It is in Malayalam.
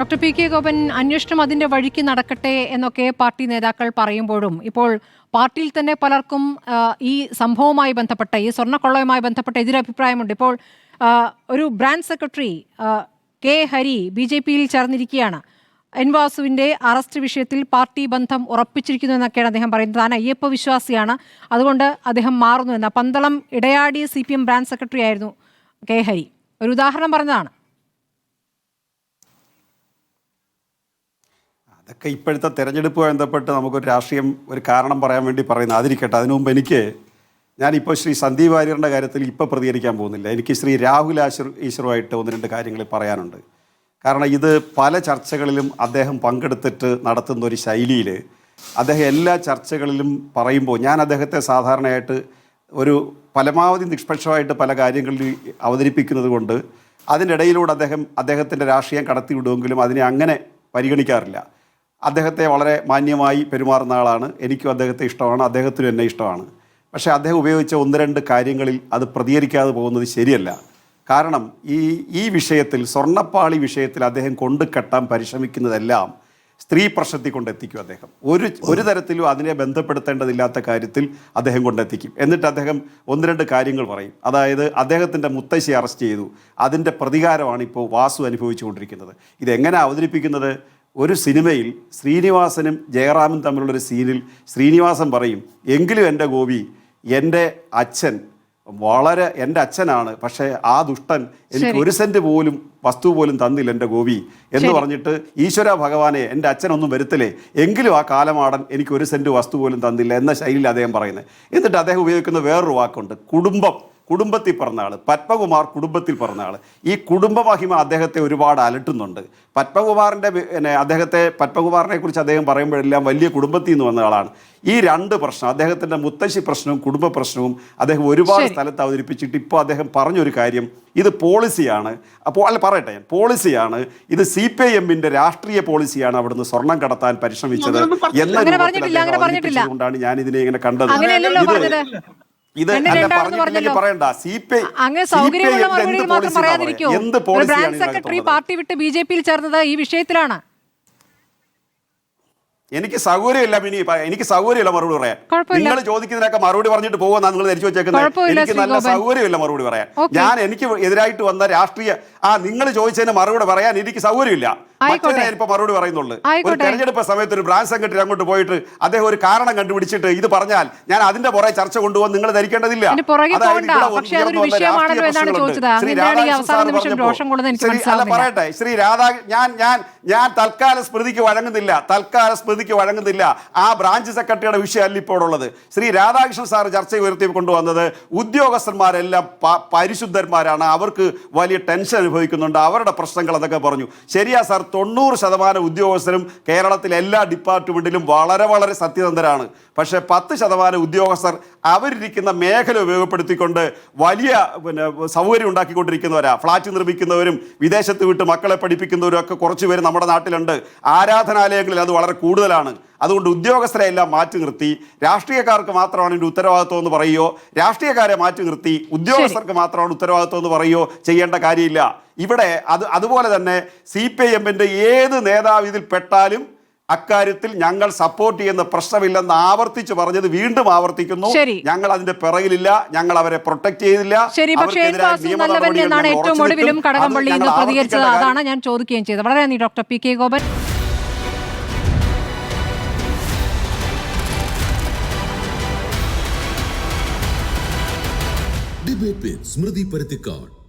ഡോക്ടർ പി കെ ഗോപൻ അന്വേഷണം അതിന്റെ വഴിക്ക് നടക്കട്ടെ എന്നൊക്കെ പാർട്ടി നേതാക്കൾ പറയുമ്പോഴും ഇപ്പോൾ പാർട്ടിയിൽ തന്നെ പലർക്കും ഈ സംഭവവുമായി ബന്ധപ്പെട്ട ഈ സ്വർണക്കൊള്ളയുമായി ബന്ധപ്പെട്ട എതിരഭിപ്രായമുണ്ട്. ഇപ്പോൾ ഒരു branch secretary K Hari B J പിയിൽ ചേർന്നിരിക്കുകയാണ്. എൻ വാസുവിന്റെ അറസ്റ്റ് വിഷയത്തിൽ പാർട്ടി ബന്ധം ഉറപ്പിച്ചിരിക്കുന്നു എന്നൊക്കെയാണ് അദ്ദേഹം പറയുന്നത്. താൻ അയ്യപ്പ വിശ്വാസിയാണ്. അതുകൊണ്ട് അദ്ദേഹം മാറുന്നു എന്ന. Pandalam Edayadi C P M branch secretary ആയിരുന്നു കെ ഹരി. ഒരു ഉദാഹരണം പറഞ്ഞതാണ്. അതൊക്കെ ഇപ്പോഴത്തെ തെരഞ്ഞെടുപ്പുമായി ബന്ധപ്പെട്ട് നമുക്കൊരു രാഷ്ട്രീയം ഒരു കാരണം പറയാൻ വേണ്ടി പറയുന്നത് അതിരിക്കട്ടെ അതിനു മുമ്പ് എനിക്ക് ഞാനിപ്പോൾ ശ്രീ സന്ദീപ് വാര്യറിന്റെ കാര്യത്തിൽ ഇപ്പോൾ പ്രതികരിക്കാൻ പോകുന്നില്ല. എനിക്ക് ശ്രീ രാഹുൽ ആശർ ഈശ്വറുമായിട്ട് ഒന്ന് രണ്ട് കാര്യങ്ങൾ പറയാനുണ്ട്. കാരണം ഇത് പല ചർച്ചകളിലും അദ്ദേഹം പങ്കെടുത്തിട്ട് നടത്തുന്ന ഒരു ശൈലിയിൽ അദ്ദേഹം എല്ലാ ചർച്ചകളിലും പറയുമ്പോൾ ഞാൻ അദ്ദേഹത്തെ സാധാരണയായിട്ട് ഒരു പരമാവധി നിഷ്പക്ഷമായിട്ട് പല കാര്യങ്ങളിൽ അവതരിപ്പിക്കുന്നത് കൊണ്ട് അതിനിടയിലൂടെ അദ്ദേഹം അദ്ദേഹത്തിന്റെ രാഷ്ട്രീയം കടത്തിവിടുമെങ്കിലും അതിനെ അങ്ങനെ പരിഗണിക്കാറില്ല. അദ്ദേഹത്തെ വളരെ മാന്യമായി പെരുമാറുന്ന ആളാണ്. എനിക്കും അദ്ദേഹത്തെ ഇഷ്ടമാണ്. അദ്ദേഹത്തിനും എന്നെ ഇഷ്ടമാണ്. പക്ഷേ അദ്ദേഹം ഉപയോഗിച്ച ഒന്ന് രണ്ട് കാര്യങ്ങളിൽ അത് പ്രതികരിക്കാതെ പോകുന്നത് ശരിയല്ല. കാരണം ഈ ഈ വിഷയത്തിൽ സ്വർണപ്പാളി വിഷയത്തിൽ അദ്ദേഹം കൊണ്ടു കെട്ടാൻ പരിശ്രമിക്കുന്നതെല്ലാം സ്ത്രീ പ്രശ്നത്തിൽ കൊണ്ടെത്തിക്കും അദ്ദേഹം. ഒരു ഒരു തരത്തിലും അതിനെ ബന്ധപ്പെടുത്തേണ്ടതില്ലാത്ത കാര്യത്തിൽ അദ്ദേഹം കൊണ്ടെത്തിക്കും. എന്നിട്ട് അദ്ദേഹം ഒന്ന് രണ്ട് കാര്യങ്ങൾ പറയും. അതായത് അദ്ദേഹത്തിന്റെ മുത്തശ്ശി അറസ്റ്റ് ചെയ്തു. അതിന്റെ പ്രതികാരമാണ് ഇപ്പോൾ വാസു അനുഭവിച്ചുകൊണ്ടിരിക്കുന്നത്. ഇതെങ്ങനെ അവതരിപ്പിക്കുന്നത്? ഒരു സിനിമയിൽ ശ്രീനിവാസനും ജയറാമും തമ്മിലുള്ളൊരു സീനിൽ ശ്രീനിവാസൻ പറയും എങ്കിലും എന്റെ ഗോപി എന്റെ അച്ഛൻ വളരെ എന്റെ അച്ഛനാണ് പക്ഷേ ആ ദുഷ്ടൻ എനിക്ക് ഒരു സെന്റ് പോലും വസ്തു പോലും തന്നില്ല എന്റെ ഗോപി. എന്ന് പറഞ്ഞിട്ട് ഈശ്വര ഭഗവാനെ എന്റെ അച്ഛനൊന്നും വരുത്തില്ലേ? എങ്കിലും ആ കാലമാടൻ എനിക്ക് ഒരു സെന്റ് വസ്തു പോലും തന്നില്ല എന്ന ശൈലിയിൽ അദ്ദേഹം പറയുന്നത്. എന്നിട്ട് അദ്ദേഹം ഉപയോഗിക്കുന്ന വേറൊരു വാക്കുണ്ട് കുടുംബം. കുടുംബത്തിൽ പിറന്ന ആൾ പത്മകുമാർ കുടുംബത്തിൽ പിറന്ന ആൾ ഈ കുടുംബമഹിമ അദ്ദേഹത്തെ ഒരുപാട് അലട്ടുന്നുണ്ട്. പത്മകുമാറിന്റെ പിന്നെ അദ്ദേഹത്തെ പത്മകുമാറിനെ കുറിച്ച് അദ്ദേഹം പറയുമ്പോഴെല്ലാം വലിയ കുടുംബത്തിൽ നിന്ന് വന്ന ആളാണ്. ഈ രണ്ട് പ്രശ്നം അദ്ദേഹത്തിന്റെ മുത്തശ്ശി പ്രശ്നവും കുടുംബ പ്രശ്നവും അദ്ദേഹം ഒരുപാട്. സ്ഥലത്ത് അവതരിപ്പിച്ചിട്ട് ഇപ്പോൾ അദ്ദേഹം പറഞ്ഞൊരു കാര്യം ഇത് പോളിസിയാണ്. അപ്പോൾ അല്ല പറയട്ടെ ഞാൻ പോളിസിയാണ് ഇത് സി പി ഐ എമ്മിന്റെ രാഷ്ട്രീയ പോളിസിയാണ് അവിടുന്ന് സ്വർണം കടത്താൻ പരിശ്രമിച്ചത് എന്ന രൂപത്തിൽ. അവതരിപ്പിച്ചതുകൊണ്ടാണ് ഞാൻ ഇതിനെ ഇങ്ങനെ കണ്ടത്. ഇത് ഇത്. പറയണ്ട. സി പി അങ്ങനെ സൗകര്യമുള്ള മറുപടികൾ മാത്രം പറയാതിരിക്കോ. എന്ത് ഒരു പോളിസിയാണ് സെക്രട്ടറി പാർട്ടി വിട്ട് ബി ജെ പിയിൽ ചേർന്നത് ഈ വിഷയത്തിലാണ്. എനിക്ക് സൗകര്യമില്ല മിനി. എനിക്ക് സൗകര്യമില്ല മറുപടി പറയാൻ. നിങ്ങൾ ചോദിക്കുന്നതിനൊക്കെ മറുപടി പറഞ്ഞിട്ട് പോകുന്ന നിങ്ങൾ ധരിച്ചു വെച്ചേക്കുന്നത്? എനിക്ക് നല്ല. സൗകര്യമില്ല മറുപടി പറയാൻ. ഞാൻ എനിക്ക് എതിരായിട്ട് വന്ന രാഷ്ട്രീയ ആ നിങ്ങൾ ചോദിച്ചതിന് മറുപടി പറയാൻ എനിക്ക് സൗകര്യമില്ല. ആയിക്കോട്ടെ. മറ്റേ ഞാനിപ്പോ മറുപടി പറയുന്നുള്ളൂ ഒരു ആയിക്കോട്ടെ. തെരഞ്ഞെടുപ്പ് സമയത്ത് ഒരു ബ്രാഞ്ച് സെക്രട്ടറി അങ്ങോട്ട് പോയിട്ട് അദ്ദേഹം ഒരു കാരണം കണ്ടുപിടിച്ചിട്ട് ഇത് പറഞ്ഞാൽ ഞാൻ അതിന്റെ പുറകെ ചർച്ച കൊണ്ടുപോകാൻ നിങ്ങൾ ധരിക്കേണ്ടതില്ല. ശ്രീ രാധാകൃഷ്ണൻ പറയട്ടെ ശ്രീ രാധാ ഞാൻ ഞാൻ ഞാൻ തൽക്കാല സ്മൃതിക്ക് വഴങ്ങുന്നില്ല തൽക്കാല സ്മൃതിക്ക് വഴങ്ങുന്നില്ല. ആ ബ്രാഞ്ച് സെക്രട്ടറിയുടെ വിഷയമല്ല ഇപ്പോൾ ഉള്ളത് ശ്രീ രാധാകൃഷ്ണൻ സാർ ചർച്ച ഉയർത്തി കൊണ്ടുവന്നത് ഉദ്യോഗസ്ഥന്മാരെല്ലാം പരിശുദ്ധന്മാരാണ്. അവർക്ക് വലിയ ടെൻഷൻ അനുഭവിക്കുന്നുണ്ട്. അവരുടെ പ്രശ്നങ്ങൾ അതൊക്കെ പറഞ്ഞു. ശരിയാ സാർ തൊണ്ണൂറ് ശതമാനം ഉദ്യോഗസ്ഥരും കേരളത്തിലെ എല്ലാ ഡിപ്പാർട്ട്മെന്റിലും വളരെ വളരെ സത്യസന്ധരാണ്. പക്ഷേ പത്ത് ശതമാനം ഉദ്യോഗസ്ഥർ അവരിരിക്കുന്ന മേഖല ഉപയോഗപ്പെടുത്തിക്കൊണ്ട് വലിയ പിന്നെ സൗകര്യം ഉണ്ടാക്കിക്കൊണ്ടിരിക്കുന്നവരാ. ഫ്ളാറ്റ് നിർമ്മിക്കുന്നവരും വിദേശത്ത് വിട്ട് മക്കളെ പഠിപ്പിക്കുന്നവരും ഒക്കെ കുറച്ച് പേര് നമ്മുടെ നാട്ടിലുണ്ട്. ആരാധനാലയങ്ങളിൽ അത് വളരെ കൂടുതലാണ്. അതുകൊണ്ട് ഉദ്യോഗസ്ഥരെ എല്ലാം മാറ്റി നിർത്തി. രാഷ്ട്രീയക്കാർക്ക് മാത്രമാണ് ഇതിന്റെ ഉത്തരവാദിത്വം എന്ന് പറയുകയോ രാഷ്ട്രീയക്കാരെ മാറ്റി നിർത്തി. ഉദ്യോഗസ്ഥർക്ക് മാത്രമാണ് ഉത്തരവാദിത്വം എന്ന് പറയുകയോ ചെയ്യേണ്ട കാര്യമില്ല. ഇവിടെ അത് അതുപോലെ തന്നെ സി പി ഐ എമ്മിന്റെ ഏത് നേതാവ് ഇതിൽ പെട്ടാലും അക്കാര്യത്തിൽ ഞങ്ങൾ സപ്പോർട്ട് ചെയ്യുന്ന പ്രശ്നമില്ലെന്ന് ആവർത്തിച്ച് പറഞ്ഞത് വീണ്ടും ആവർത്തിക്കുന്നു. ഞങ്ങൾ അതിന്റെ പിറകിലില്ല. ഞങ്ങൾ അവരെ പ്രൊട്ടക്ട് ചെയ്തില്ല. ശരി പക്ഷേ ഏറ്റവും ഒടുവിലും നിൽക്കും. അത് കടകംപള്ളി ഞങ്ങൾ ഇന്ന് പ്രതികരിച്ചത്. അതാണ് ഞാൻ ചോദിക്കുകയും ചെയ്തത്. വളരെ നന്ദി doctor P K Gopan. Debate Smrithi Paruthikkad.